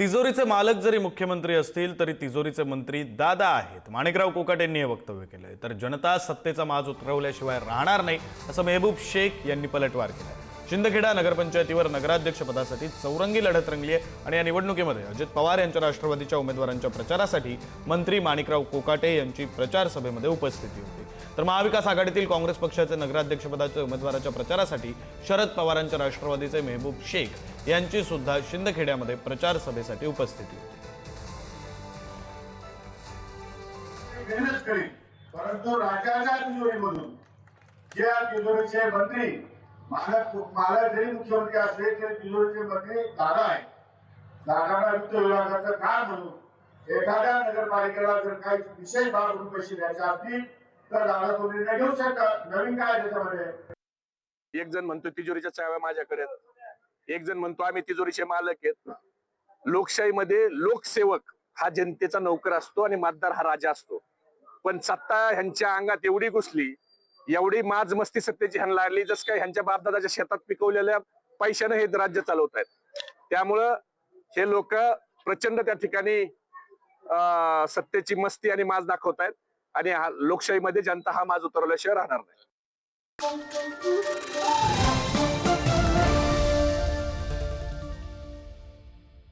तिजोरीचे मालक जरी मुख्यमंत्री असतील तरी तिजोरीचे मंत्री दादा आहेत. माणिकराव कोकाटेंनी हे वक्तव्य केलंय. तर जनता सत्तेचा माज उतरवल्याशिवाय राहणार नाही असं मेहबूब शेख यांनी पलटवार केलाय. शिंदखेडा नगरपंचायतीवर नगराध्यक्षपदासाठी चौरंगी लढत रंगली आहे. आणि या निवडणुकीमध्ये अजित पवार यांच्या राष्ट्रवादीच्या उमेदवारांच्या प्रचारासाठी मंत्री माणिकराव कोकाटे यांची प्रचार सभेमध्ये उपस्थिती होती. तर महाविकास आघाडीतील काँग्रेस पक्षाचे नगराध्यक्षपदाच्या उमेदवाराच्या प्रचारासाठी शरद पवारांच्या राष्ट्रवादीचे मेहबूब शेख यांची सुद्धा शिंदखेड्यामध्ये प्रचार सभेसाठी उपस्थिती होती. परंतु राज्याच्या तिजोरीमधून जे तिजोरीचे मंत्री महाराज मालक जरी मुख्यमंत्री असले तरी तिजोरीचे मध्ये दादा आहे. दादांना वित्त विभागाचं काम म्हणून एखाद्या नगरपालिकेला जर काही विशेष भाग पैसे द्यायचे असतील तर दादा तो निर्णय घेऊ शकतात. नवीन काय त्याच्यामध्ये? एक जण म्हणतो तिजोरीच्या चाव्या माझ्याकडे एक जण म्हणतो आम्ही तिजोरीचे मालक आहेत. लोकशाहीमध्ये लोकसेवक हा जनतेचा नौकर असतो आणि मतदार हा राजा असतो. पण सत्ता ह्यांच्या अंगात एवढी घुसली एवढी माज मस्ती सत्तेची ह्यांना लागली जस काय ह्यांच्या बापदादाच्या शेतात पिकवलेल्या पैशानं हे राज्य चालवत आहेत. त्यामुळं हे लोक प्रचंड त्या ठिकाणी अं, सत्तेची मस्ती आणि माज दाखवत आहेत. आणि लोकशाहीमध्ये जनता हा माज उतरवल्याशिवाय राहणार नाही.